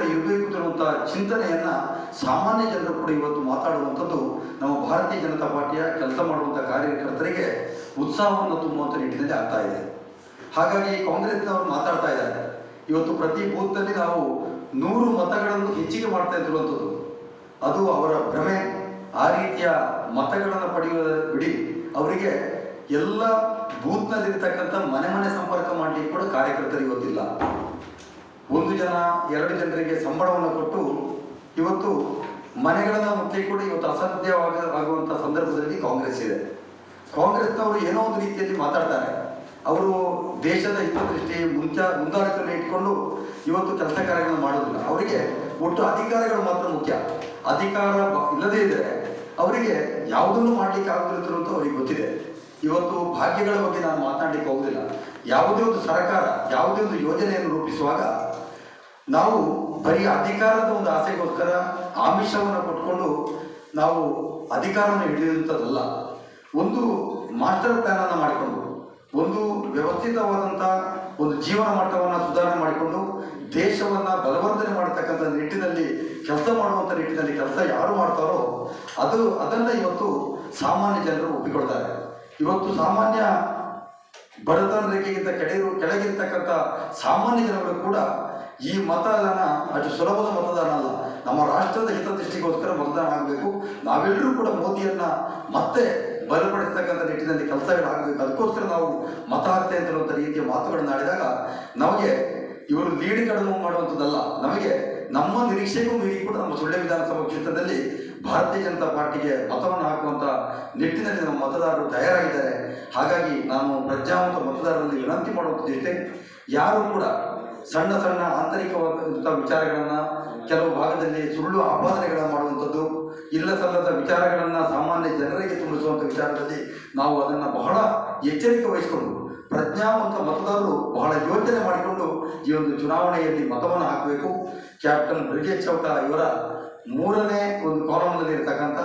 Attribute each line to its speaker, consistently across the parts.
Speaker 1: ಅನ್ನುವಂಥ ಚಿಂತನೆಯನ್ನ ಸಾಮಾನ್ಯ ಜನರು ಕೂಡ ಇವತ್ತು ಮಾತಾಡುವಂಥದ್ದು ನಮ್ಮ ಭಾರತೀಯ ಜನತಾ ಪಾರ್ಟಿಯ ಕೆಲಸ ಮಾಡುವಂಥ ಕಾರ್ಯಕರ್ತರಿಗೆ ಉತ್ಸಾಹವನ್ನು ತುಂಬುವಂಥ ನಿಟ್ಟಿನಲ್ಲಿ ಆಗ್ತಾ ಇದೆ. ಹಾಗಾಗಿ ಕಾಂಗ್ರೆಸ್ನವರು ಮಾತಾಡ್ತಾ ಇದ್ದಾರೆ. ಇವತ್ತು ಪ್ರತಿ ಬೂತ್ನಲ್ಲಿ ನಾವು ನೂರು ಮತಗಳನ್ನು ಹೆಚ್ಚಿಗೆ ಮಾಡ್ತಾ ಇದ್ರುವಂಥದ್ದು ಅದು ಅವರ ಭ್ರಮೆ. ಆ ರೀತಿಯ ಮತಗಳನ್ನು ಪಡೆಯುವ ಬಿಡಿ ಅವರಿಗೆ ಎಲ್ಲ ಬೂತ್ನಲ್ಲಿರ್ತಕ್ಕಂಥ ಮನೆ ಮನೆ ಸಂಪರ್ಕ ಮಾಡಲಿಕ್ಕೆ ಕೂಡ ಕಾರ್ಯಕರ್ತರು ಇವತ್ತಿಲ್ಲ. ಒಂದು ಜನ ಎರಡು ಜನರಿಗೆ ಸಂಬಳವನ್ನು ಕೊಟ್ಟು ಇವತ್ತು ಮನೆಗಳನ್ನು ಮುಟ್ಟಿ ಕೂಡ, ಇವತ್ತು ಅಸಾಧ್ಯವಾಗ ಆಗುವಂಥ ಸಂದರ್ಭದಲ್ಲಿ ಕಾಂಗ್ರೆಸ್ ಇದೆ. ಕಾಂಗ್ರೆಸ್ನವರು ಏನೋ ಒಂದು ರೀತಿಯಲ್ಲಿ ಮಾತಾಡ್ತಾರೆ. ಅವರು ದೇಶದ ಹಿತದೃಷ್ಟಿ ಮುಂಚ ಮುಂದಾಳತ್ವವನ್ನು ಇಟ್ಕೊಂಡು ಇವತ್ತು ಕೆಲಸ ಕಾರ್ಯಗಳನ್ನು ಮಾಡೋದಿಲ್ಲ. ಅವರಿಗೆ ಒಟ್ಟು ಅಧಿಕಾರಗಳು ಮಾತ್ರ ಮುಖ್ಯ. ಅಧಿಕಾರ ಇಲ್ಲದೇ ಇದ್ದರೆ ಅವರಿಗೆ ಯಾವುದನ್ನು ಮಾಡಲಿಕ್ಕೆ ಆಗುತ್ತಿಲ್ಲ ಅಂತ ಅವರಿಗೆ ಗೊತ್ತಿದೆ. ಇವತ್ತು ಭಾಗ್ಯಗಳ ಬಗ್ಗೆ ನಾನು ಮಾತನಾಡಲಿಕ್ಕೆ ಹೋಗುದಿಲ್ಲ ಯಾವುದೇ ಒಂದು ಸರ್ಕಾರ, ಯಾವುದೇ ಒಂದು ಯೋಜನೆಯನ್ನು ರೂಪಿಸುವಾಗ ನಾವು ಬರೀ ಅಧಿಕಾರದ ಒಂದು ಆಸೆಗೋಸ್ಕರ ಆಮಿಷವನ್ನು ಕೊಟ್ಕೊಂಡು ನಾವು ಅಧಿಕಾರವನ್ನು ಹಿಡಿಯುವಂಥದ್ದಲ್ಲ ಒಂದು ಮಾಸ್ಟರ್ ಪ್ಲಾನ್ ಅನ್ನು ಮಾಡಿಕೊಂಡು, ಒಂದು ವ್ಯವಸ್ಥಿತವಾದಂಥ ಒಂದು ಜೀವನ ಮಟ್ಟವನ್ನು ಸುಧಾರಣೆ ಮಾಡಿಕೊಂಡು, ದೇಶವನ್ನು ಬಲವರ್ಧನೆ ಮಾಡತಕ್ಕಂಥ ನಿಟ್ಟಿನಲ್ಲಿ ಕೆಲಸ ಮಾಡುವಂಥ ನಿಟ್ಟಿನಲ್ಲಿ ಕೆಲಸ ಯಾರು ಮಾಡ್ತಾರೋ ಅದು ಅದನ್ನು ಇವತ್ತು ಸಾಮಾನ್ಯ ಜನರು ಒಪ್ಪಿಕೊಳ್ತಾರೆ. ಇವತ್ತು ಸಾಮಾನ್ಯ ಬಡತನ ರೇಖೆಗಿಂತ ಕೆಳಗಿರು ಕೆಳಗಿರ್ತಕ್ಕಂಥ ಸಾಮಾನ್ಯ ಜನಗಳು ಕೂಡ ಈ ಮತದಾನ ಅಷ್ಟು ಸುಲಭದ ಮತದಾನ ಅಲ್ಲ. ನಮ್ಮ ರಾಷ್ಟ್ರದ ಹಿತದೃಷ್ಟಿಗೋಸ್ಕರ ಮತದಾನ ಆಗಬೇಕು. ನಾವೆಲ್ಲರೂ ಕೂಡ ಮೋದಿಯನ್ನ ಮತ್ತೆ ಬಲಪಡಿಸ್ತಕ್ಕಂಥ ನಿಟ್ಟಿನಲ್ಲಿ ಕೆಲಸಗಳಾಗಬೇಕು ಅದಕ್ಕೋಸ್ಕರ ನಾವು ಮತ ಆಗ್ತೆ ಅಂತ ರೀತಿಯ ಮಾತುಗಳನ್ನು ಆಡಿದಾಗ ನಮಗೆ ಇವರು ಲೀಡ್ಗಳನ್ನು ಮಾಡುವಂಥದ್ದಲ್ಲ. ನಮಗೆ ನಮ್ಮ ನಿರೀಕ್ಷೆಗೂ ಮೀರಿ ಕೂಡ ನಮ್ಮ ಸುಳ್ಳೆ ವಿಧಾನಸಭಾ ಕ್ಷೇತ್ರದಲ್ಲಿ ಭಾರತೀಯ ಜನತಾ ಪಾರ್ಟಿಗೆ ಮತವನ್ನು ಹಾಕುವಂತ ನಿಟ್ಟಿನಲ್ಲಿ ನಮ್ಮ ಮತದಾರರು ತಯಾರಾಗಿದ್ದಾರೆ. ಹಾಗಾಗಿ ನಾನು ಪ್ರಜ್ಞಾವಂತ ಮತದಾರರಲ್ಲಿ ವಿನಂತಿ ಮಾಡುವಂಥದ್ದು ಇಷ್ಟೇ ಯಾರು ಕೂಡ ಸಣ್ಣ ಸಣ್ಣ ಆಂತರಿಕವಾದಂಥ ವಿಚಾರಗಳನ್ನ ಕೆಲವು ಭಾಗದಲ್ಲಿ ಸುಳ್ಳು ಆಪಾದನೆಗಳನ್ನು ಮಾಡುವಂಥದ್ದು ಇಲ್ಲ ಸಲ್ಲದ ವಿಚಾರಗಳನ್ನ ಸಾಮಾನ್ಯ ಜನರಿಗೆ ತುಂಬಿಸುವಂಥ ವಿಚಾರದಲ್ಲಿ ನಾವು ಅದನ್ನು ಬಹಳ ಎಚ್ಚರಿಕೆ ವಹಿಸಿಕೊಂಡು ಪ್ರಜ್ಞಾವಂತ ಮತದಾರರು ಬಹಳ ಯೋಚನೆ ಮಾಡಿಕೊಂಡು ಈ ಒಂದು ಚುನಾವಣೆಯಲ್ಲಿ ಮತವನ್ನು ಹಾಕಬೇಕು. ಕ್ಯಾಪ್ಟನ್ ಬ್ರಿಗೇಡ್ ಚೌಟ ಇವರ ಮೂರನೇ ಒಂದು ಕಾಲಮ್ನಲ್ಲಿ ಇರತಕ್ಕಂಥ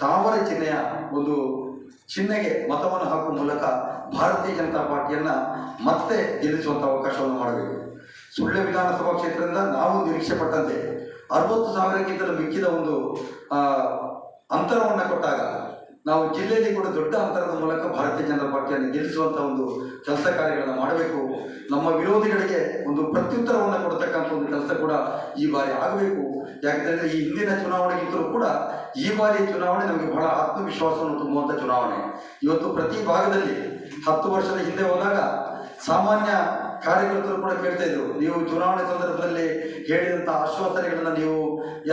Speaker 1: ತಾವರೆ ಚಿಹ್ನೆಯ ಒಂದು ಚಿಹ್ನೆಗೆ ಮತವನ್ನು ಹಾಕುವ ಮೂಲಕ ಭಾರತೀಯ ಜನತಾ ಪಾರ್ಟಿಯನ್ನ ಮತ್ತೆ ಗೆಲ್ಲಿಸುವಂತ ಅವಕಾಶವನ್ನು ಮಾಡಬೇಕು. ಸುಳ್ಯ ವಿಧಾನಸಭಾ ಕ್ಷೇತ್ರದಿಂದ ನಾವು ನಿರೀಕ್ಷೆ ಪಟ್ಟಂತೆ ಅರವತ್ತು ಸಾವಿರಕ್ಕಿಂತಲೂ ಮಿಕ್ಕಿದ ಒಂದು ಅಂತರವನ್ನು ಕೊಟ್ಟಾಗ ನಾವು ಜಿಲ್ಲೆಯಲ್ಲಿ ಕೂಡ ದೊಡ್ಡ ಅಂತರದ ಮೂಲಕ ಭಾರತೀಯ ಜನತಾ ಪಾರ್ಟಿಯನ್ನು ಗೆಲ್ಲಿಸುವಂತ ಒಂದು ಕೆಲಸ ಕಾರ್ಯಗಳನ್ನು ಮಾಡಬೇಕು. ನಮ್ಮ ವಿರೋಧಿಗಳಿಗೆ ಒಂದು ಪ್ರತ್ಯುತ್ತರವನ್ನು ಕೊಡತಕ್ಕಂಥ ಒಂದು ಕೆಲಸ ಕೂಡ ಈ ಬಾರಿ ಆಗಬೇಕು. ಯಾಕಂದ್ರೆ ಈ ಹಿಂದಿನ ಚುನಾವಣೆಗಿಂತಲೂ ಕೂಡ ಈ ಬಾರಿ ಚುನಾವಣೆ ನಮಗೆ ಬಹಳ ಆತ್ಮವಿಶ್ವಾಸವನ್ನು ತುಂಬುವಂತ ಚುನಾವಣೆ. ಇವತ್ತು ಪ್ರತಿ ಭಾಗದಲ್ಲಿ ಹತ್ತು ವರ್ಷದ ಹಿಂದೆ ಹೋದಾಗ ಸಾಮಾನ್ಯ ಕಾರ್ಯಕರ್ತರು ಕೂಡ ಕೇಳ್ತಾ ಇದ್ರು. ನೀವು ಚುನಾವಣೆ ಸಂದರ್ಭದಲ್ಲಿ ಹೇಳಿದಂತ ಆಶ್ವಾಸನೆಗಳನ್ನ ನೀವು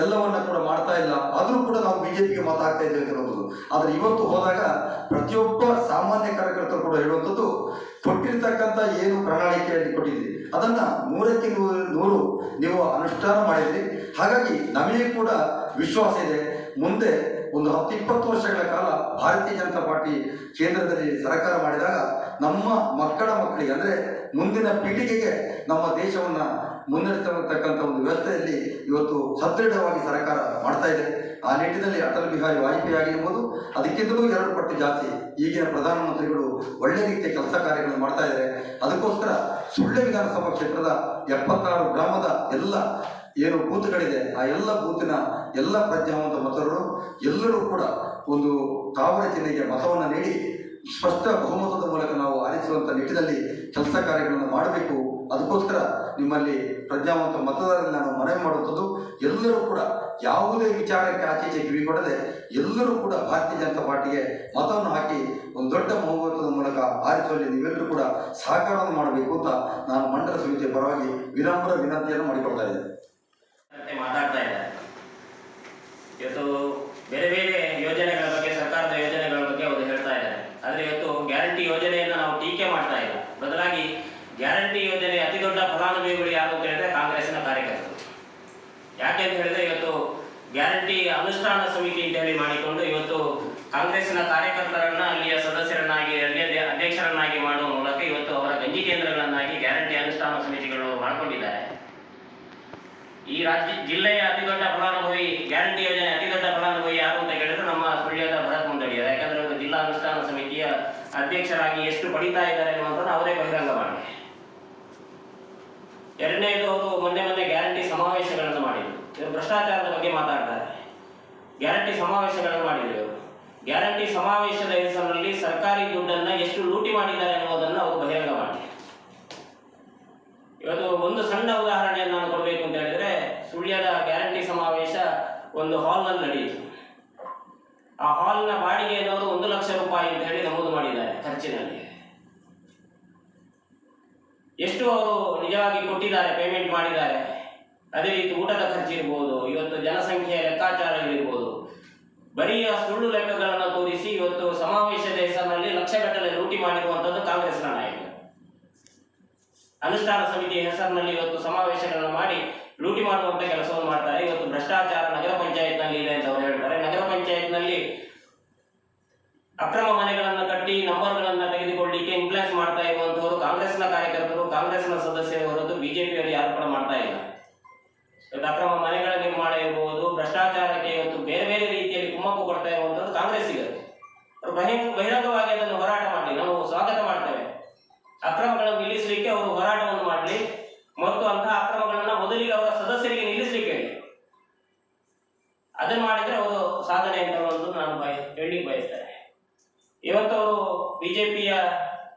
Speaker 1: ಎಲ್ಲವನ್ನ ಕೂಡ ಮಾಡ್ತಾ ಇಲ್ಲ. ಆದ್ರೂ ಕೂಡ ನಾವು ಬಿಜೆಪಿಗೆ ಮತ ಹಾಕ್ತಾ ಇದ್ದೇವೆ ಹೇಳುವುದು ಆದ್ರೆ ಇವತ್ತು ಹೋದಾಗ ಪ್ರತಿಯೊಬ್ಬ ಸಾಮಾನ್ಯ ಕಾರ್ಯಕರ್ತರು ಕೂಡ ಹೇಳುವಂಥದ್ದು ಕೊಟ್ಟಿರ್ತಕ್ಕಂಥ ಏನು ಪ್ರಣಾಳಿಕೆಯಲ್ಲಿ ಕೊಟ್ಟಿದ್ರಿ. ಅದನ್ನ ನೂರಕ್ಕೆ ನೂರು ನೂರು ನೀವು ಅನುಷ್ಠಾನ ಮಾಡಿದ್ರಿ. ಹಾಗಾಗಿ ನಮಗೆ ಕೂಡ ವಿಶ್ವಾಸ ಇದೆ. ಮುಂದೆ ಒಂದು ಹತ್ತು, ಇಪ್ಪತ್ತು ವರ್ಷಗಳ ಕಾಲ ಭಾರತೀಯ ಜನತಾ ಪಾರ್ಟಿ ಕೇಂದ್ರದಲ್ಲಿ ಸರ್ಕಾರ ಮಾಡಿದಾಗ ನಮ್ಮ ಮಕ್ಕಳ ಮಕ್ಕಳಿಗೆ, ಅಂದ್ರೆ ಮುಂದಿನ ಪೀಳಿಗೆಗೆ ನಮ್ಮ ದೇಶವನ್ನ ಮುನ್ನಡೆಸತಕ್ಕಂಥ ಒಂದು ವ್ಯವಸ್ಥೆಯಲ್ಲಿ ಇವತ್ತು ಸದೃಢವಾಗಿ ಸರ್ಕಾರ ಮಾಡ್ತಾ ಇದೆ. ಆ ನಿಟ್ಟಿನಲ್ಲಿ ಅಟಲ್ ಬಿಹಾರಿ ವಾಜಪೇಯಿ ಆಗಿರ್ಬೋದು ಅದಕ್ಕಿಂತಲೂ ಎರಡು ಪಟ್ಟು ಜಾಸ್ತಿ ಈಗಿನ ಪ್ರಧಾನಮಂತ್ರಿಗಳು ಒಳ್ಳೆ ರೀತಿಯ ಕೆಲಸ ಕಾರ್ಯಗಳನ್ನು ಮಾಡ್ತಾ ಇದ್ದಾರೆ. ಅದಕ್ಕೋಸ್ಕರ ಸುಳ್ಳೆ ವಿಧಾನಸಭಾ ಕ್ಷೇತ್ರದ ಎಪ್ಪತ್ತಾರು ಗ್ರಾಮದ ಎಲ್ಲ ಏನು ಬೂತ್ಗಳಿದೆ, ಆ ಎಲ್ಲ ಬೂತಿನ ಎಲ್ಲ ಪ್ರಜ್ಞಾವಂತ ಮತದಾರರು ಎಲ್ಲರೂ ಕೂಡ ಒಂದು ತಾವರೆ ಜಿಲ್ಲೆಗೆ ಮತವನ್ನು ನೀಡಿ ಸ್ಪಷ್ಟ ಬಹುಮತದ ಮೂಲಕ ನಾವು ಆರಿಸುವಂತ ನಿಟ್ಟಿನಲ್ಲಿ ಕೆಲಸ ಕಾರ್ಯಗಳನ್ನು ಮಾಡಬೇಕು. ಅದಕ್ಕೋಸ್ಕರ ನಿಮ್ಮಲ್ಲಿ ಪ್ರಜ್ಞಾವಂತ ಮತದಾರರಲ್ಲಿ ನಾನು ಮನವಿ ಮಾಡುವಂಥದ್ದು. ಎಲ್ಲರೂ ಕೂಡ ಯಾವುದೇ ವಿಚಾರಕ್ಕೆ ಆಚೀಚೆ ಕಿವಿ ಕೊಡದೆ ಎಲ್ಲರೂ ಕೂಡ ಭಾರತೀಯ ಜನತಾ ಪಾರ್ಟಿಗೆ ಮತವನ್ನು ಹಾಕಿ ಒಂದು ದೊಡ್ಡ ಬಹುಮತದ ಮೂಲಕ ಆರಿಸುವಲ್ಲಿ ನೀವೆಲ್ಲರೂ ಕೂಡ ಸಹಕಾರವನ್ನು ಮಾಡಬೇಕು ಅಂತ ನಾನು ಮಂಡಲ ಸಮಿತಿಯ ಪರವಾಗಿ ವಿನಮ್ರ ವಿನಂತಿಯನ್ನು ಮಾಡಿಕೊಳ್ತಾ ಇದ್ದೇನೆ.
Speaker 2: ಮಾತಾಡ್ತಾ ಇದ್ದಾರೆ. ಇವತ್ತು ಬೇರೆ ಬೇರೆ ಯೋಜನೆಗಳ ಬಗ್ಗೆ ಸರ್ಕಾರದ ಯೋಜನೆಗಳ ಬಗ್ಗೆ ಅವರು ಹೇಳ್ತಾ ಇದ್ದಾರೆ ಆದ್ರೆ ಇವತ್ತು ಗ್ಯಾರಂಟಿ ಯೋಜನೆಯನ್ನು ನಾವು ಟೀಕೆ ಮಾಡ್ತಾ ಇಲ್ಲ ಬದಲಾಗಿ ಗ್ಯಾರಂಟಿ ಯೋಜನೆ ಅತಿ ದೊಡ್ಡ ಫಲಾನುಭವಿಗಳು ಯಾರು ಅಂತ ಹೇಳಿದ್ರೆ ಕಾಂಗ್ರೆಸ್ಸಿನ ಕಾರ್ಯಕರ್ತರು ಯಾಕೆ ಅಂತ ಹೇಳಿದ್ರೆ ಇವತ್ತು ಗ್ಯಾರಂಟಿ ಅನುಷ್ಠಾನ ಸಮಿತಿ ಅಂತ ಹೇಳಿ ಮಾಡಿಕೊಂಡು ಇವತ್ತು ಕಾಂಗ್ರೆಸ್ನ ಕಾರ್ಯಕರ್ತರನ್ನ ಅಲ್ಲಿಯ ಸದಸ್ಯರನ್ನಾಗಿ, ಅಲ್ಲಿಯ ಅಧ್ಯಕ್ಷರನ್ನಾಗಿ ಮಾಡುವ ಮೂಲಕ ಇವತ್ತು ಅವರ ಗಂಜಿ ಕೇಂದ್ರಗಳನ್ನಾಗಿ ಗ್ಯಾರಂಟಿ ಅನುಷ್ಠಾನ ಸಮಿತಿಗಳು ಮಾಡಿಕೊಂಡಿದ್ದಾರೆ. ಈ ರಾಜ್ಯ, ಜಿಲ್ಲೆಯ ಅತಿ ದೊಡ್ಡ ಫಲಾನುಭವಿ, ಗ್ಯಾರಂಟಿ ಯೋಜನೆ ಅತಿ ದೊಡ್ಡ ಫಲಾನುಭವಿ ಯಾರು ಅಂತ ಕೇಳಿದ್ರೆ ನಮ್ಮ ಸುಳ್ಯದ ಭರತ್ ಮುಂದಡಿಯರು ಯಾಕಂದ್ರೆ ಅವರು ಜಿಲ್ಲಾ ಅನುಷ್ಠಾನ ಸಮಿತಿಯ ಅಧ್ಯಕ್ಷರಾಗಿ ಎಷ್ಟು ಪಡಿತಾ ಇದ್ದಾರೆ ಅನ್ನುವಂಥದ್ದು ಅವರೇ ಬಹಿರಂಗ ಮಾಡಿ. ಎರಡನೇದು ಅವರು ಮೊನ್ನೆ ಮೊನ್ನೆ ಗ್ಯಾರಂಟಿ ಸಮಾವೇಶಗಳನ್ನು ಮಾಡಿದ್ರು. ಭ್ರಷ್ಟಾಚಾರದ ಬಗ್ಗೆ ಮಾತಾಡ್ತಾರೆ. ಗ್ಯಾರಂಟಿ ಸಮಾವೇಶಗಳನ್ನು ಮಾಡಿದ್ರು. ಗ್ಯಾರಂಟಿ ಸಮಾವೇಶದ ಹೆಸರಿನಲ್ಲಿ ಸರ್ಕಾರಿ ದುಡ್ಡನ್ನ ಎಷ್ಟು ಲೂಟಿ ಮಾಡಿದ್ದಾರೆ ಎನ್ನುವುದನ್ನು ಅವರು ಬಹಿರಂಗ ಮಾಡಿ ಇವತ್ತು ಒಂದು ಸಣ್ಣ ಉದಾಹರಣೆಯನ್ನು ನಾನು ಕೊಡಬೇಕು ಅಂತ ಹೇಳಿದ್ರೆ, ಸುಳ್ಯದ ಗ್ಯಾರಂಟಿ ಸಮಾವೇಶ ಒಂದು ಹಾಲ್ನಲ್ಲಿ ನಡೆಯಿತು. ಆ ಹಾಲ್ನ ಬಾಡಿಗೆ ಅನ್ನೋದು ಒಂದು ಲಕ್ಷ ರೂಪಾಯಿ ಅಂತ ಹೇಳಿ ನಮೂದು ಮಾಡಿದ್ದಾರೆ ಖರ್ಚಿನಲ್ಲಿ. ಎಷ್ಟು ಅವರು ನಿಜವಾಗಿ ಕೊಟ್ಟಿದ್ದಾರೆ ಪೇಮೆಂಟ್ ಮಾಡಿದ್ದಾರೆ? ಅದೇ ರೀತಿ ಊಟದ ಖರ್ಚು ಇರ್ಬೋದು, ಇವತ್ತು ಜನಸಂಖ್ಯೆಯ ಲೆಕ್ಕಾಚಾರ ಇರ್ಬೋದು. ಬರೀ ಸುಳ್ಳು ಲೆಕ್ಕಗಳನ್ನು ತೋರಿಸಿ ಇವತ್ತು ಸಮಾವೇಶದ ಹೆಸರಿನಲ್ಲಿ ಲಕ್ಷಗಟ್ಟಲೆ ಲೂಟಿ ಮಾಡಿರುವಂಥದ್ದು ಕಾಂಗ್ರೆಸ್ನ ನಾಯಕ. ಅನುಷ್ಠಾನ ಸಮಿತಿಯ ಹೆಸರಿನಲ್ಲಿ ಇವತ್ತು ಸಮಾವೇಶಗಳನ್ನು ಮಾಡಿ ಲೂಟಿ ಮಾಡುವಂತ ಕೆಲಸವನ್ನು ಮಾಡ್ತಾರೆ. ಇವತ್ತು ಭ್ರಷ್ಟಾಚಾರ ನಗರ ಪಂಚಾಯತ್ನಲ್ಲಿ ಇದೆ ಅಂತ ಅವರು ಹೇಳ್ತಾರೆ. ನಗರ ಪಂಚಾಯತ್ನಲ್ಲಿ ಅಕ್ರಮ ಮನೆಗಳನ್ನು ಕಟ್ಟಿ ನಂಬರ್ಗಳನ್ನ ತೆಗೆದುಕೊಳ್ಳಿಕ್ಕೆ ಇನ್ಫ್ಲೂಯನ್ಸ್ ಮಾಡ್ತಾ ಇರುವಂತವರು ಕಾಂಗ್ರೆಸ್ನ ಕಾರ್ಯಕರ್ತರು, ಕಾಂಗ್ರೆಸ್ನ ಸದಸ್ಯರು ಹೊರತು ಬಿಜೆಪಿಯಲ್ಲಿ ಯಾರು ಕೂಡ ಮಾಡ್ತಾ ಇಲ್ಲ. ಅಕ್ರಮ ಮನೆಗಳ ನಿರ್ಮಾಣ ಇರಬಹುದು ಭ್ರಷ್ಟಾಚಾರಕ್ಕೆ ಇವತ್ತು ಬೇರೆ ಬೇರೆ ರೀತಿಯಲ್ಲಿ ಕುಮ್ಮಕ್ಕು ಕೊಡ್ತಾ ಇರುವಂತದ್ದು ಕಾಂಗ್ರೆಸ್ಸಿಗರು. ಬಹಿರಂಗವಾಗಿ ಅದನ್ನು ಹೋರಾಟ ಮಾಡಲಿ ನಾವು ಸ್ವಾಗತ ಮಾಡ್ತೇವೆ ಅಕ್ರಮಗಳನ್ನು ನಿಲ್ಲಿಸಲಿಕ್ಕೆ ಅವರು ಹೋರಾಟವನ್ನು ಮಾಡಲಿ ಮತ್ತು ಅಂತಹ ಅಕ್ರಮಗಳನ್ನ ಮೊದಲಿಗೆ ಅವರ ಸದಸ್ಯರಿಗೆ ನಿಲ್ಲಿಸಲಿಕ್ಕೆ ಹೇಳಿ ಅದನ್ನು ಮಾಡಿದ್ರೆ ಅವರು ಸಾಧನೆ ಅಂತ ಒಂದು ನಾನು ಬಯ ಹೇಳಿ ಬಯಸ್ತೇನೆ ಇವತ್ತು ಅವರು ಬಿಜೆಪಿಯ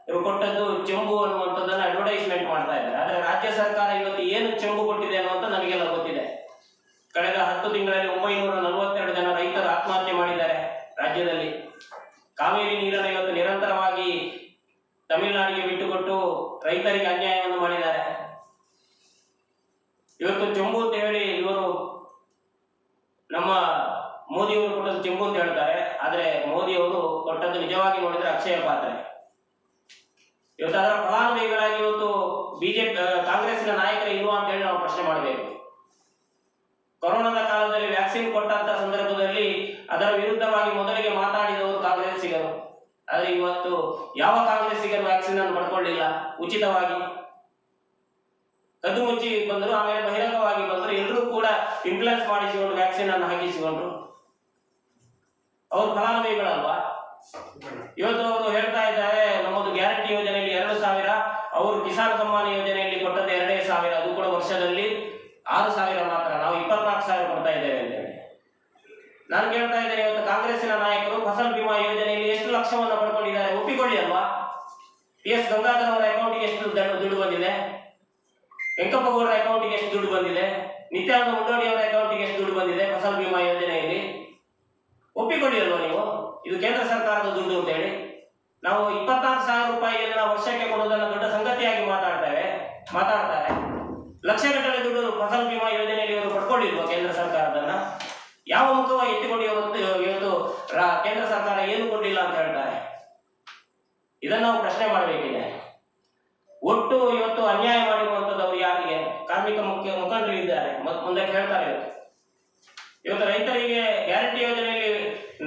Speaker 2: ಇವರು ಕೊಟ್ಟದ್ದು ಚೆಂಬು ಅನ್ನುವಂಥದ್ದನ್ನ ಅಡ್ವರ್ಟೈಸ್ಮೆಂಟ್ ಮಾಡ್ತಾ ಇದ್ದಾರೆ ಆದ್ರೆ ರಾಜ್ಯ ಸರ್ಕಾರ ಇವತ್ತು ಏನು ಚೆಂಬು ಕೊಟ್ಟಿದೆ ಅನ್ನುವಂಥ ನಮಗೆಲ್ಲ ಗೊತ್ತಿದೆ ಕಳೆದ ಹತ್ತು ತಿಂಗಳಲ್ಲಿ ಒಂಬೈನೂರ ನಲವತ್ತೆರಡು ಜನ ರೈತರು ಆತ್ಮಹತ್ಯೆ ಮಾಡಿದ್ದಾರೆ ರಾಜ್ಯದಲ್ಲಿ ಕಾವೇರಿ ನೀರನ್ನು ಇವತ್ತು ನಿರಂತರವಾಗಿ ತಮಿಳುನಾಡಿಗೆ ಬಿಟ್ಟುಕೊಟ್ಟು ರೈತರಿಗೆ ಅನ್ಯಾಯವನ್ನು ಮಾಡಿದ್ದಾರೆ ಇವತ್ತು ಚೆಂಬು ಅಂತ ಹೇಳಿ ಇವರು ನಮ್ಮ ಮೋದಿಯವರು ಕೊಟ್ಟದ್ದು ಚೆಂಬು ಅಂತ ಹೇಳ್ತಾರೆ ಆದ್ರೆ ಮೋದಿಯವರು ಕೊಟ್ಟದ್ದು ನಿಜವಾಗಿ ನೋಡಿದ್ರೆ ಅಕ್ಷಯ ಪಾತ್ರೆ. ಇವತ್ತು ಅದರ ಫಲಾನುಭವಿಗಳಾಗಿ ಇವತ್ತು ಬಿಜೆಪಿ ಕಾಂಗ್ರೆಸ್ಸಿನ ನಾಯಕರು ಇಲ್ವಾ ಅಂತ ಹೇಳಿ ನಾವು ಪ್ರಶ್ನೆ ಮಾಡಬೇಕು. ಕೊರೋನಾದ ಕಾಲದಲ್ಲಿ ವ್ಯಾಕ್ಸಿನ್ ಕೊಟ್ಟಂತ ಸಂದರ್ಭದಲ್ಲಿ ಅದರ ವಿರುದ್ಧವಾಗಿ ಮೊದಲಿಗೆ ಮಾತಾಡಿದವರು ಕಾಂಗ್ರೆಸ್ಸಿಗರು. ಆದರೆ ಇವತ್ತು ಯಾವ ಕಾಂಗ್ರೆಸ್ಸಿಗರು ವ್ಯಾಕ್ಸಿನ್ ಅನ್ನು ಪಡ್ಕೊಳ್ಳಿಲ್ಲ? ಉಚಿತವಾಗಿ. ಕದ್ದು ಮುಚ್ಚಿ ಬಂದರು, ಆಮೇಲೆ ಬಹಿರಂಗವಾಗಿ ಬಂದರು ಎಲ್ಲರೂ ಕೂಡ ಇನ್ಫ್ಲುಯೆನ್ಸ್ ಮಾಡಿಸಿಕೊಂಡು ವ್ಯಾಕ್ಸಿನ್ ಅನ್ನು ಹಾಕಿಸಿಕೊಂಡ್ರು. ಅವರು ಫಲಾನುಭವಿಗಳಲ್ವಾ? ಇವತ್ತು ಅವರು ಹೇಳ್ತಾ ಇದ್ದಾರೆ, ನಮ್ಮದು ಗ್ಯಾರಂಟಿ ಯೋಜನೆಯಲ್ಲಿ ಎರಡು ಸಾವಿರ, ಅವರು ಕಿಸಾನ್ ಸಮ್ಮಾನ ಯೋಜನೆಯಲ್ಲಿ ಕೊಟ್ಟದ್ದು ಎರಡೇ ಸಾವಿರ, ಅದು ಕೂಡ ವರ್ಷದಲ್ಲಿ ಆರು ಸಾವಿರ ಮಾತ್ರ. ನಾವು ಇಪ್ಪತ್ನಾಲ್ಕು ಸಾವಿರ ಕೊಡ್ತಾ ಇದ್ದೇವೆ ಅಂತ ಹೇಳಿ. ನಾನು ಕೇಳ್ತಾ ಇದ್ದೇನೆ, ಇವತ್ತು ಕಾಂಗ್ರೆಸ್ಸಿನ ನಾಯಕರು ಫಸಲ್ ಬಿಮಾ ಯೋಜನೆಯಲ್ಲಿ ಎಷ್ಟು ಲಕ್ಷವನ್ನು ಪಡ್ಕೊಂಡಿದ್ದಾರೆ ಒಪ್ಪಿಕೊಳ್ಳಿ ಅಲ್ವಾ? ಪಿ ಎಸ್ ಗಂಗಾಧರ್ ಅವರ ಅಕೌಂಟ್ಗೆ ಎಷ್ಟು ದುಡ್ಡು ಬಂದಿದೆ? ಬಂದಿದೆ ವೆಂಕಪ್ಪಗೌಡರ ಅಕೌಂಟ್ಗೆ ಎಷ್ಟು ದುಡ್ಡು ಬಂದಿದೆ? ನಿತ್ಯಾನಂದ ಮುಂಡೋಡಿ ಅವರ ಅಕೌಂಟ್ಗೆ ಎಷ್ಟು ದುಡ್ಡು ಬಂದಿದೆ ಫಸಲ್ ಬಿಮಾ ಯೋಜನೆಯಲ್ಲಿ? ಒಪ್ಪಿಕೊಳ್ಳಿ ಅಲ್ವಾ ನೀವು? ಇದು ಕೇಂದ್ರ ಸರ್ಕಾರದ ದುಡ್ಡು ಅಂತ ಹೇಳಿ ನಾವು ಇಪ್ಪತ್ನಾಲ್ಕು ಸಾವಿರ ರೂಪಾಯಿಗೆ ನಾವು ವರ್ಷಕ್ಕೆ ಕೊಡುವುದನ್ನು ದೊಡ್ಡ ಸಂಗತಿಯಾಗಿ ಮಾತಾಡ್ತೇವೆ, ಮಾತಾಡ್ತಾರೆ. ಲಕ್ಷಗಟ್ಟಲೆ ದುಡ್ಡು ಫಸಲ್ ಬಿಮಾ ಯೋಜನೆಯಲ್ಲಿ ಇವರು ಪಡ್ಕೊಂಡಿರುವ ಕೇಂದ್ರ ಸರ್ಕಾರದನ್ನ. ಯಾವ ಮುಖವಾಗಿ ಎತ್ತಿಕೊಂಡು ಇವತ್ತು ಕೇಂದ್ರ ಸರ್ಕಾರ ಏನು ಕೊಟ್ಟಿಲ್ಲ ಅಂತ ಹೇಳ್ತಾರೆ. ಇದನ್ನ ನಾವು ಪ್ರಶ್ನೆ ಮಾಡಬೇಕಿದೆ. ಒಟ್ಟು ಇವತ್ತು ಅನ್ಯಾಯ ಮಾಡಿರುವಂತದ್ದು ಅವರು ಯಾರಿಗೆ? ಕಾರ್ಮಿಕ ಮುಖ್ಯ ಮುಖಂಡರು ಇದ್ದಾರೆ ಮುಂದಕ್ಕೆ ಹೇಳ್ತಾರೆ ಇವತ್ತು ರೈತರಿಗೆ ಗ್ಯಾರಂಟಿ ಯೋಜನೆಯಲ್ಲಿ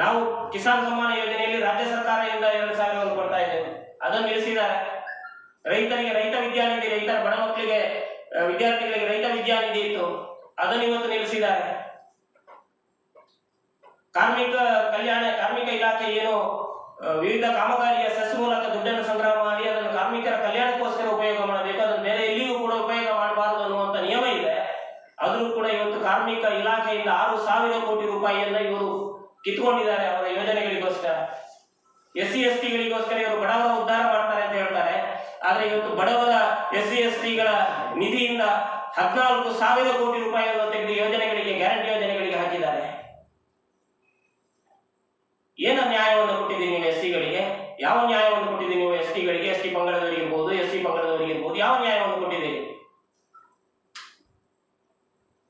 Speaker 2: ನಾವು ಕಿಸಾನ್ ಸಮ್ಮಾನ ಯೋಜನೆಯಲ್ಲಿ ರಾಜ್ಯ ಸರ್ಕಾರದಿಂದ ಎರಡು ಸಾವಿರವನ್ನು ಕೊಡ್ತಾ ಇದ್ದೇವೆ. ಅದನ್ನು ನಿಲ್ಲಿಸಿದ್ದಾರೆ. ರೈತರಿಗೆ ರೈತ ವಿದ್ಯಾನಿಧಿ ರೈತರ ಬಡ ಮಕ್ಕಳಿಗೆ ವಿದ್ಯಾರ್ಥಿಗಳಿಗೆ ರೈತ ವಿದ್ಯಾನಿಧಿ ಇತ್ತು. ಅದನ್ನು ಇವತ್ತು ನಿಲ್ಲಿಸಿದ್ದಾರೆ. ಕಾರ್ಮಿಕ ಕಲ್ಯಾಣ, ಕಾರ್ಮಿಕ ಇಲಾಖೆ ಏನು ವಿವಿಧ ಕಾಮಗಾರಿಯ ಸೆಸ್ ಮೂಲಕ ದುಡ್ಡನ್ನು ಸಂಗ್ರಹ ಮಾಡಿ ಅದನ್ನು ಕಾರ್ಮಿಕರ ಕಲ್ಯಾಣಕ್ಕೋಸ್ಕರ ಉಪಯೋಗ ಮಾಡಬೇಕು. ಅದನ್ನು ಬೇರೆ ಎಲ್ಲಿಯೂ ಕೂಡ ಉಪಯೋಗ ಮಾಡಬಾರದು ಅನ್ನುವಂಥ ನಿಯಮ ಇದೆ. ಆದರೂ ಕೂಡ ಇವತ್ತು ಕಾರ್ಮಿಕ ಇಲಾಖೆಯಿಂದ ಆರು ಸಾವಿರ ಕೋಟಿ ರೂಪಾಯಿಯನ್ನ ಇವರು ಕಿತ್ಕೊಂಡಿದ್ದಾರೆ ಅವರ ಯೋಜನೆಗಳಿಗೋಸ್ಕರ. ಎಸ್ ಸಿ ಎಸ್ ಟಿಗಳಿಗೋಸ್ಕರ ಇವರು ಬಡವರ ಉದ್ಧಾರ ಮಾಡ್ತಾರೆ ಅಂತ ಹೇಳ್ತಾರೆ. ಆದ್ರೆ ಇವತ್ತು ಬಡವರ ಎಸ್ ಸಿ ಎಸ್ ಟಿಗಳ ನಿಧಿಯಿಂದ ಹದಿನಾಲ್ಕು ಸಾವಿರ ಕೋಟಿ ರೂಪಾಯಿ ತೆಗೆದು ಯೋಜನೆಗಳಿಗೆ, ಗ್ಯಾರಂಟಿ ಯೋಜನೆಗಳಿಗೆ ಹಾಕಿದ್ದಾರೆ. ಏನು ನ್ಯಾಯವನ್ನು ಕೊಟ್ಟಿದ್ದೀನಿ ನೀವು ಎಸ್ ಸಿಗಳಿಗೆ ಯಾವ ನ್ಯಾಯವನ್ನು ಕೊಟ್ಟಿದ್ದೀನಿ ನೀವು ಎಸ್ ಟಿಗಳಿಗೆ ಎಸ್ ಟಿ ಪಂಗಡದವರಿಗೆ ಇರ್ಬೋದು ಎಸ್ ಸಿ ಪಂಗಡದವರಿಗೆ ಇರ್ಬೋದು, ಯಾವ ನ್ಯಾಯವನ್ನು ಕೊಟ್ಟಿದ್ದೀರಿ?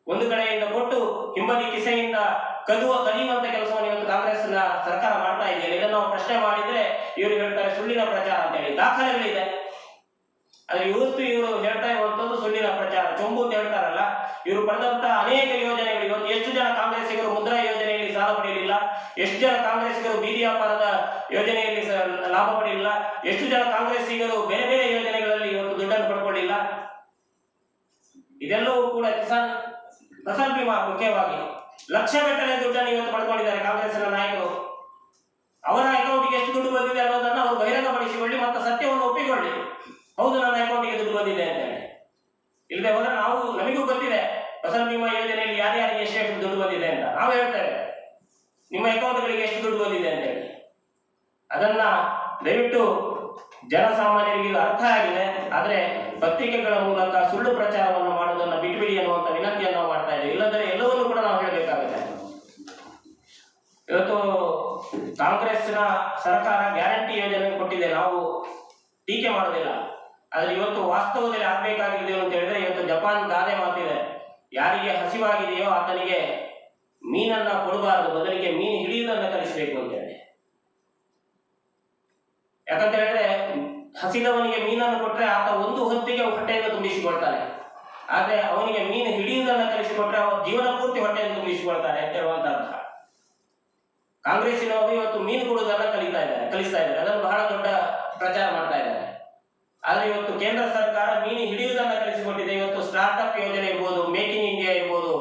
Speaker 2: ಒಂದು ಕಡೆಯಿಂದ ಕೊಟ್ಟು, ಹಿಂಬದಿ ಕಿಸೆಯಿಂದ ಕದುವ ಕದಿಯುವಂತ ಕೆಲಸವನ್ನು ಇವತ್ತು ಕಾಂಗ್ರೆಸ್ನ ಸರ್ಕಾರ ಮಾಡ್ತಾ ಇದೆಯಲ್ಲ ಇದನ್ನು ನಾವು ಪ್ರಶ್ನೆ ಮಾಡಿದ್ರೆ ಇವರು ಹೇಳ್ತಾರೆ ಸುಳ್ಳಿನ ಪ್ರಚಾರ ಅಂತ ಹೇಳಿ. ದಾಖಲೆಗಳಿದೆ. ಆದ್ರೆ ಇವತ್ತು ಇವರು ಹೇಳ್ತಾ ಇರುವಂತದ್ದು ಸುಳ್ಳಿನ ಪ್ರಚಾರ. ಚೊಂಬು ಅಂತ ಹೇಳ್ತಾರಲ್ಲ, ಇವರು ಪಡೆದಂತ ಅನೇಕ ಯೋಜನೆಗಳು ಇವತ್ತು ಎಷ್ಟು ಜನ ಕಾಂಗ್ರೆಸ್ಸಿಗರು ಮುದ್ರಾ ಯೋಜನೆಯಲ್ಲಿ ಸಾಲ ಪಡೆಯಲಿಲ್ಲ? ಎಷ್ಟು ಜನ ಕಾಂಗ್ರೆಸ್ಸಿಗರು ಬೀದಿ ವ್ಯಾಪಾರದ ಯೋಜನೆಯಲ್ಲಿ ಲಾಭ ಪಡೆಯಲಿಲ್ಲ? ಎಷ್ಟು ಜನ ಕಾಂಗ್ರೆಸ್ಸಿಗರು ಬೇರೆ ಬೇರೆ ಯೋಜನೆಗಳಲ್ಲಿ ಇವತ್ತು ದುಡ್ಡನ್ನು ಪಡ್ಕೊಳ್ಳಿಲ್ಲ ಇದೆಲ್ಲವೂ ಕೂಡ ಕಿಸಾನ್ ಫಸಲ್ ಮುಖ್ಯವಾಗಿ ಲಕ್ಷಗಟ್ಟಲೆ ದುಡ್ಡನ್ನು ಇವತ್ತು ಪಡ್ಕೊಂಡಿದ್ದಾರೆ ಕಾಂಗ್ರೆಸ್ನ ನಾಯಕರು. ಅವರ ಅಕೌಂಟ್ಗೆ ಎಷ್ಟು ದುಡ್ಡು ಬಂದಿದೆ ಅನ್ನೋದನ್ನು ಅವರು ಬಹಿರಂಗಪಡಿಸಿಕೊಳ್ಳಿ, ಮತ್ತು ಸತ್ಯವನ್ನು ಒಪ್ಪಿಕೊಳ್ಳಿ. ಹೌದು, ನನ್ನ ಅಕೌಂಟ್ಗೆ ದುಡ್ಡು ಬಂದಿದೆ ಅಂತ ಹೇಳಿ ಇಲ್ಲದೆ ಹೋದ್ರೆ ನಾವು, ನಮಗೂ ಗೊತ್ತಿದೆ ಫಸಲ್ ಬಿಮಾ ಯೋಜನೆಯಲ್ಲಿ ಯಾರ್ಯಾರಿಗೆ ಎಷ್ಟು ಎಷ್ಟು ದುಡ್ಡು ಬಂದಿದೆ ಅಂತ. ನಾವು ಹೇಳ್ತೇವೆ, ನಿಮ್ಮ ಅಕೌಂಟ್ಗಳಿಗೆ ಎಷ್ಟು ದುಡ್ಡು ಬಂದಿದೆ ಅಂತ ಹೇಳಿ ಅದನ್ನ ದಯವಿಟ್ಟು ಜನಸಾಮಾನ್ಯರಿಗೆ ಅರ್ಥ ಆಗಿದೆ, ಆದ್ರೆ ಪತ್ರಿಕೆಗಳ ಮೂಲಕ ಸುಳ್ಳು ಪ್ರಚಾರವನ್ನು ಮಾಡೋದನ್ನ ಬಿಟ್ಬಿಡಿ ಅನ್ನುವಂತ ವಿನಂತಿಯನ್ನು ಮಾಡ್ತಾ ಇದೆ ಇಲ್ಲದ್ರೆ ಎಲ್ಲವನ್ನೂ ಕೂಡ ನಾವು ಹೇಳಬೇಕಾಗುತ್ತೆ ಇವತ್ತು ಕಾಂಗ್ರೆಸ್ನ ಸರ್ಕಾರ ಗ್ಯಾರಂಟಿ ಯೋಜನೆ ಕೊಟ್ಟಿದೆ. ನಾವು ಟೀಕೆ ಮಾಡೋದಿಲ್ಲ. ಆದ್ರೆ ಇವತ್ತು ವಾಸ್ತವದಲ್ಲಿ ಆಗ್ಬೇಕಾಗಿದೆ ಅಂತ ಹೇಳಿದ್ರೆ ಇವತ್ತು ಜಪಾನ್ ಗಾದೆ ಮಾತಿದೆ. ಯಾರಿಗೆ ಹಸಿವಾಗಿದೆಯೋ ಆತನಿಗೆ ಮೀನನ್ನ ಕೊಡಬಾರದು. ಬದಲಿಗೆ ಮೀನು ಹಿಡಿಯುವುದನ್ನ ಕಲಿಸಬೇಕು ಅಂತ ಹೇಳಿ. ಯಾಕಂತ ಹೇಳಿದ್ರೆ ಹಸಿದವನಿಗೆ ಮೀನನ್ನು ಕೊಟ್ರೆ ಆತ ಒಂದು ಹೊತ್ತಿಗೆ ಹೊಟ್ಟೆಯನ್ನು ತುಂಬಿಸಿಕೊಳ್ತಾನೆ. ಆದ್ರೆ ಅವನಿಗೆ ಮೀನು ಹಿಡಿಯುವುದನ್ನ ಕಲಿಸಿಕೊಟ್ರೆ ಅವನ ಜೀವನ ಪೂರ್ತಿ ಹೊಟ್ಟೆಯನ್ನು ತುಂಬಿಸಿಕೊಳ್ತಾನೆ ಅಂತ ಹೇಳುವಂತ ಅರ್ಥ ಕಾಂಗ್ರೆಸ್ಸಿನವರು ಇವತ್ತು ಮೀನು ಕೊಡುವುದನ್ನ ಕಲಿತಾ ಇದ್ದಾರೆ, ಕಲಿಸ್ತಾ ಇದ್ದಾರೆ. ಅದನ್ನು ಬಹಳ ದೊಡ್ಡ ಪ್ರಚಾರ ಮಾಡ್ತಾ ಇದ್ದಾರೆ. ಆದ್ರೆ ಇವತ್ತು ಕೇಂದ್ರ ಸರ್ಕಾರ ಮೀನು ಹಿಡಿಯುವುದನ್ನ ಕಲಿಸಿಕೊಟ್ಟಿದೆ. ಇವತ್ತು ಸ್ಟಾರ್ಟ್ಅಪ್ ಯೋಜನೆ ಇರ್ಬೋದು ಮೇಕ್ ಇನ್ ಇಂಡಿಯಾ ಇರ್ಬೋದು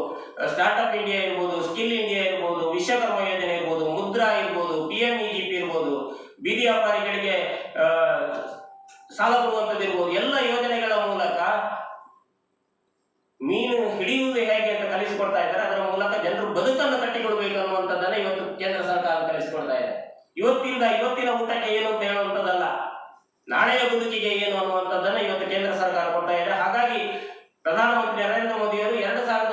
Speaker 2: ಸ್ಟಾರ್ಟ್ಅಪ್ ಇಂಡಿಯಾ ಇರ್ಬೋದು ಸ್ಕಿಲ್ ಇಂಡಿಯಾ ಇರ್ಬೋದು, ವಿಶ್ವಕರ್ಮ ಯೋಜನೆ ಇರ್ಬೋದು, ಮುದ್ರಾ ಇರ್ಬೋದು ಪಿ ಎಂ ಇ ಜಿ ಇರ್ಬೋದು, ಬೀದಿ ವ್ಯಾಪಾರಿಗಳಿಗೆ ಸಾಲ ಕೊಡುವಂತದ್ದು ಇರ್ಬೋದು. ಎಲ್ಲ ಯೋಜನೆಗಳ ಮೂಲಕ ಮೀನು ಇಂದ ಇವತ್ತಿನ ಊಟಕ್ಕೆ ಏನು ಅಂತ ಹೇಳುವಂಥದ್ದಲ್ಲ, ನಾಳೆಯ ಬದುಕಿಗೆ ಏನು ಅನ್ನುವಂಥದ್ದನ್ನು ಇವತ್ತು ಕೇಂದ್ರ ಸರ್ಕಾರ ಕೊಡ್ತಾ ಇದೆ. ಹಾಗಾಗಿ ಪ್ರಧಾನಮಂತ್ರಿ ನರೇಂದ್ರ ಮೋದಿಯವರು ಎರಡು ಸಾವಿರದ